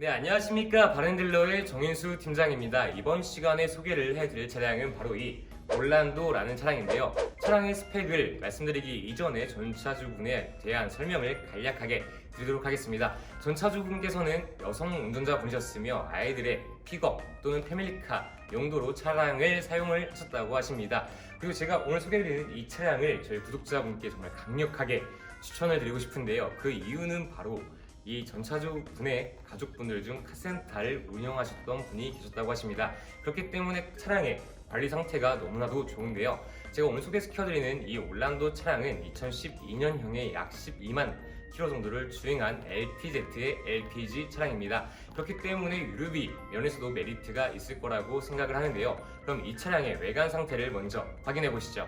네, 안녕하십니까. 바렌딜러의 정인수 팀장입니다. 이번 시간에 소개를 해드릴 차량은 바로 이 올란도라는 차량인데요. 차량의 스펙을 말씀드리기 이전에 전차주분에 대한 설명을 간략하게 드리도록 하겠습니다. 전차주분께서는 여성 운전자분이셨으며 아이들의 픽업 또는 패밀리카 용도로 차량을 사용을 하셨다고 하십니다. 그리고 제가 오늘 소개해드리는 이 차량을 저희 구독자분께 정말 강력하게 추천을 드리고 싶은데요. 그 이유는 바로 이 전차주 분의 가족분들 중 카센터를 운영하셨던 분이 계셨다고 하십니다. 그렇기 때문에 차량의 관리 상태가 너무나도 좋은데요. 제가 오늘 소개시켜드리는 이 올란도 차량은 2012년형의 약 12만 킬로 정도를 주행한 LPZ의 LPG 차량입니다. 그렇기 때문에 유류비 면에서도 메리트가 있을 거라고 생각을 하는데요. 그럼 이 차량의 외관 상태를 먼저 확인해 보시죠.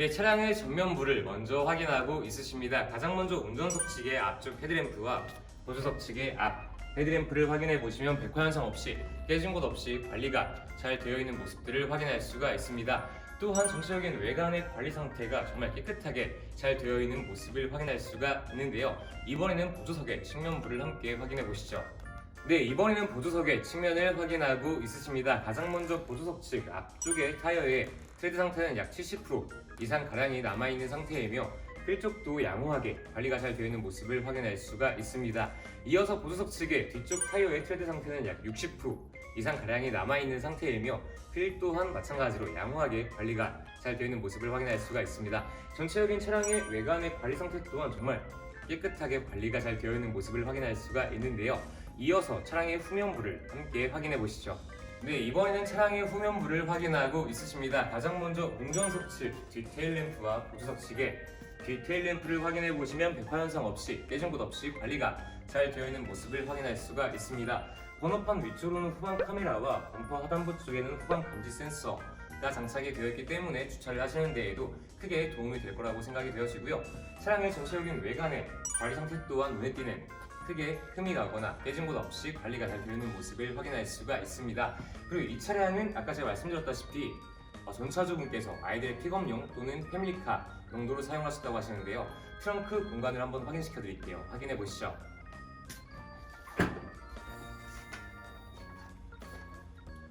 네, 차량의 전면부를 먼저 확인하고 있으십니다. 가장 먼저 운전석 측의 앞쪽 헤드램프와 보조석 측의 앞 헤드램프를 확인해 보시면 백화 현상 없이 깨진 곳 없이 관리가 잘 되어 있는 모습들을 확인할 수가 있습니다. 또한 전체적인 외관의 관리 상태가 정말 깨끗하게 잘 되어 있는 모습을 확인할 수가 있는데요. 이번에는 보조석의 측면부를 함께 확인해 보시죠. 네, 이번에는 보조석의 측면을 확인하고 있으십니다. 가장 먼저 보조석 측 앞쪽의 타이어의 트레드 상태는 약 70% 이상 가량이 남아있는 상태이며 필쪽도 양호하게 관리가 잘 되어 있는 모습을 확인할 수가 있습니다. 이어서 보조석 측의 뒤쪽 타이어의 트레드 상태는 약 60% 이상 가량이 남아있는 상태이며 휠 또한 마찬가지로 양호하게 관리가 잘 되어 있는 모습을 확인할 수가 있습니다. 전체적인 차량의 외관의 관리 상태 또한 정말 깨끗하게 관리가 잘 되어 있는 모습을 확인할 수가 있는데요. 이어서 차량의 후면부를 함께 확인해 보시죠. 네, 이번에는 차량의 후면부를 확인하고 있으십니다. 가장 먼저 운전석 측 뒤테일 램프와 보조석 측의 뒤테일 램프를 확인해 보시면 백화 현상 없이 깨진 곳 없이 관리가 잘 되어 있는 모습을 확인할 수가 있습니다. 번호판 위쪽으로는 후방 카메라와 범퍼 하단부 쪽에는 후방 감지 센서가 장착이 되어 있기 때문에 주차를 하시는 데에도 크게 도움이 될 거라고 생각이 되어지고요. 차량의 전체적인 외관의 관리 상태 또한 눈에 띄는 크게 흠이 나거나 깨진 곳 없이 관리가 잘 되어 있는 모습을 확인할 수가 있습니다. 그리고 이 차량은 아까 제가 말씀드렸다시피 어, 전차주분께서 아이들의 픽업용 또는 패밀리카 용도로 사용하셨다고 하시는데요. 트렁크 공간을 한번 확인시켜 드릴게요. 확인해 보시죠.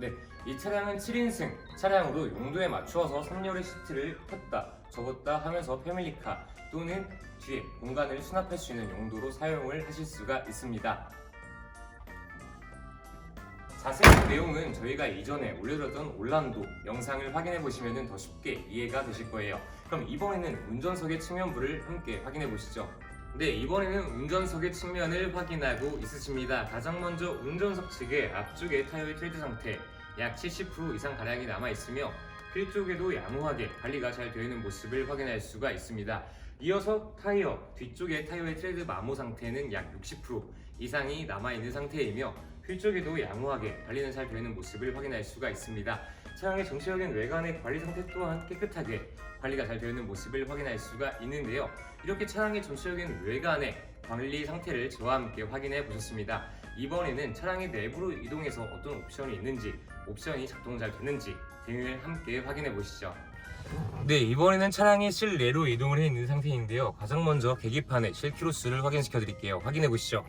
네, 이 차량은 7인승 차량으로 용도에 맞추어서 3열의 시트를 폈다, 접었다 하면서 패밀리카 또는 뒤에 공간을 수납할 수 있는 용도로 사용을 하실 수가 있습니다. 자세한 내용은 저희가 이전에 올려드렸던 올란도 영상을 확인해 보시면 더 쉽게 이해가 되실 거예요. 그럼 이번에는 운전석의 측면부를 함께 확인해 보시죠. 네, 이번에는 운전석의 측면을 확인하고 있으십니다. 가장 먼저 운전석 측의 앞쪽의 타이어의 트레드 상태 약 70% 이상 가량이 남아 있으며 휠 쪽에도 양호하게 관리가 잘 되어 있는 모습을 확인할 수가 있습니다. 이어서 타이어 뒤쪽의 타이어의 트레드 마모 상태는 약 60% 이상이 남아 있는 상태이며 휠쪽에도 양호하게 관리는 잘 되는 모습을 확인할 수가 있습니다. 차량의 전체적인 외관의 관리 상태 또한 깨끗하게 관리가 잘 되어 있는 모습을 확인할 수가 있는데요. 이렇게 차량의 전체적인 외관의 관리 상태를 저와 함께 확인해 보셨습니다. 이번에는 차량의 내부로 이동해서 어떤 옵션이 있는지, 옵션이 작동 잘 되는지 등을 함께 확인해 보시죠. 네, 이번에는 차량이 실내로 이동을 해 있는 상태인데요. 가장 먼저 계기판의 실키로수를 확인시켜 드릴게요. 확인해 보시죠.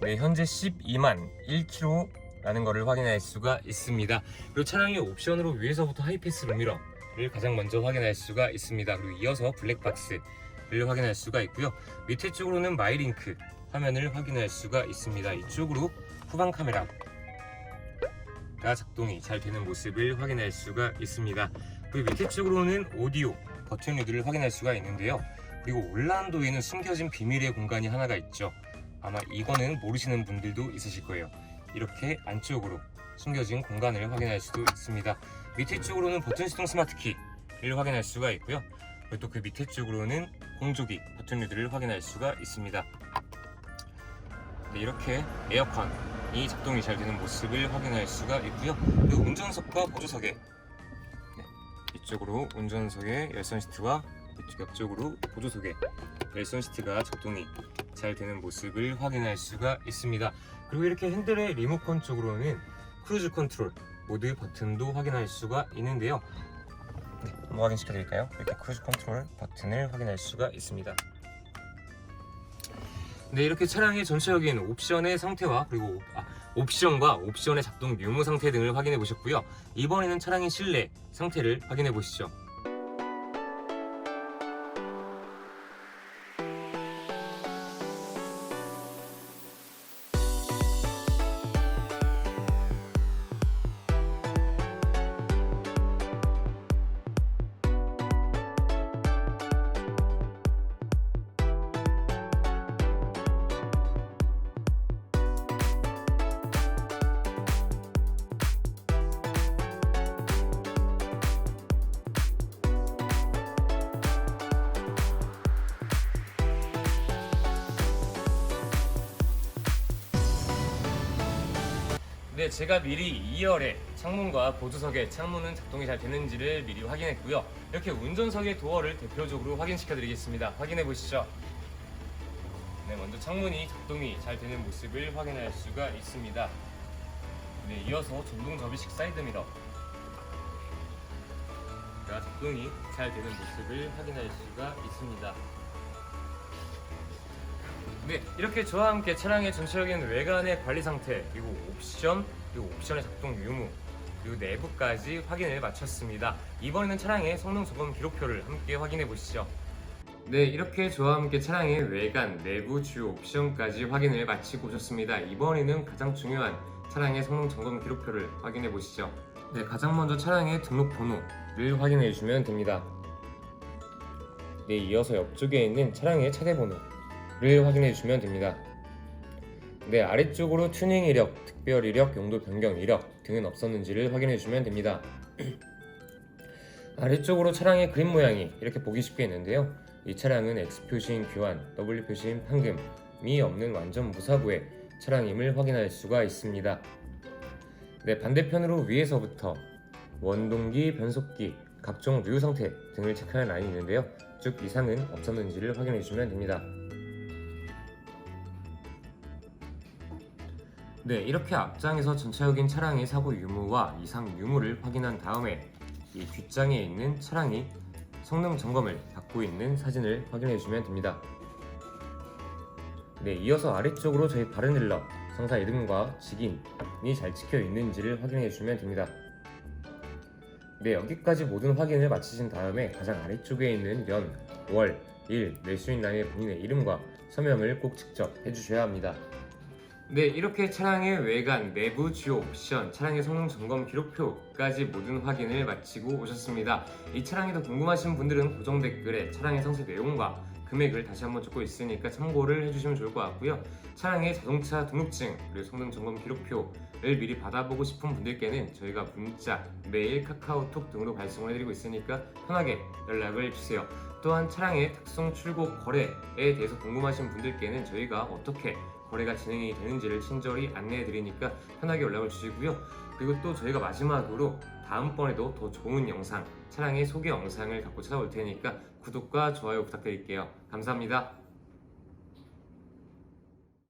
네, 현재 12만 1km라는 것을 확인할 수가 있습니다. 그리고 차량의 옵션으로 위에서부터 하이패스 루미러를 가장 먼저 확인할 수가 있습니다. 그리고 이어서 블랙박스를 확인할 수가 있고요. 밑에 쪽으로는 마이링크 화면을 확인할 수가 있습니다. 이쪽으로 후방 카메라 가 작동이 잘 되는 모습을 확인할 수가 있습니다. 그리고 밑에 쪽으로는 오디오 버튼 리드를 확인할 수가 있는데요. 그리고 올란도에는 숨겨진 비밀의 공간이 하나가 있죠. 아마 이거는 모르시는 분들도 있으실 거예요. 이렇게 안쪽으로 숨겨진 공간을 확인할 수도 있습니다. 밑에 쪽으로는 버튼 시동 스마트 키를 확인할 수가 있고요. 그리고 또 그 밑에 쪽으로는 공조기 버튼 리드를 확인할 수가 있습니다. 네, 이렇게 에어컨이 작동이 잘 되는 모습을 확인할 수가 있고요. 그리고 운전석과 보조석에 네, 이쪽으로 운전석의 열선 시트와 옆쪽으로 보조석에 열선 시트가 작동이 잘 되는 모습을 확인할 수가 있습니다. 그리고 이렇게 핸들의 리모컨 쪽으로는 크루즈 컨트롤 모드 버튼도 확인할 수가 있는데요. 네, 한번 확인시켜 드릴까요? 이렇게 크루즈 컨트롤 버튼을 확인할 수가 있습니다. 네, 이렇게 차량의 전체적인 옵션의 상태와 그리고 옵- 아, 옵션과 옵션의 작동 유무 상태 등을 확인해 보셨고요. 이번에는 차량의 실내 상태를 확인해 보시죠. 네, 제가 미리 2열에 창문과 보조석의 창문은 작동이 잘 되는지를 미리 확인했고요. 이렇게 운전석의 도어를 대표적으로 확인시켜 드리겠습니다. 확인해 보시죠. 네, 먼저 창문이 작동이 잘 되는 모습을 확인할 수가 있습니다. 네, 이어서 전동 접이식 사이드 미러 가 작동이 잘 되는 모습을 확인할 수가 있습니다. 네, 이렇게 저와 함께 차량의 전체적인 외관의 관리 상태, 그리고 옵션, 그리고 옵션의 작동 유무, 그리고 내부까지 확인을 마쳤습니다. 이번에는 차량의 성능 점검 기록표를 함께 확인해 보시죠. 네, 이렇게 저와 함께 차량의 외관, 내부 주요 옵션까지 확인을 마치고 오셨습니다. 이번에는 가장 중요한 차량의 성능 점검 기록표를 확인해 보시죠. 네, 가장 먼저 차량의 등록 번호를 확인해 주시면 됩니다. 네, 이어서 옆쪽에 있는 차량의 차대 번호 를 확인해 주시면 됩니다. 네, 아래쪽으로 튜닝 이력, 특별 이력, 용도 변경 이력 등은 없었는지를 확인해 주시면 됩니다. 아래쪽으로 차량의 그림 모양이 이렇게 보기 쉽게 있는데요. 이 차량은 X 표시인 교환, W 표시인 판금이 없는 완전 무사고의 차량임을 확인할 수가 있습니다. 네, 반대편으로 위에서부터 원동기, 변속기, 각종 류유 상태 등을 체크하는 라인이 있는데요. 쭉 이상은 없었는지를 확인해 주시면 됩니다. 네, 이렇게 앞장에서 전체적인 차량의 사고 유무와 이상 유무를 확인한 다음에 이 뒷장에 있는 차량이 성능 점검을 받고 있는 사진을 확인해 주시면 됩니다. 네, 이어서 아래쪽으로 저희 바른딜러 상사 이름과 직인이 잘 찍혀 있는지를 확인해 주시면 됩니다. 네, 여기까지 모든 확인을 마치신 다음에 가장 아래쪽에 있는 연, 월, 일, 매수인란의 본인의 이름과 서명을 꼭 직접 해주셔야 합니다. 네, 이렇게 차량의 외관, 내부 주요 옵션, 차량의 성능 점검 기록표까지 모든 확인을 마치고 오셨습니다. 이 차량이 더 궁금하신 분들은 고정 댓글에 차량의 상세 내용과 금액을 다시 한번 적고 있으니까 참고를 해주시면 좋을 것 같고요. 차량의 자동차 등록증 그리고 성능 점검 기록표를 미리 받아보고 싶은 분들께는 저희가 문자, 메일, 카카오톡 등으로 발송을 해드리고 있으니까 편하게 연락을 주세요. 또한 차량의 탁송 출고 거래에 대해서 궁금하신 분들께는 저희가 어떻게 거래가 진행이 되는지를 친절히 안내해 드리니까 편하게 연락을 주시고요. 그리고 또 저희가 마지막으로 다음번에도 더 좋은 영상, 차량의 소개 영상을 갖고 찾아올 테니까 구독과 좋아요 부탁드릴게요. 감사합니다.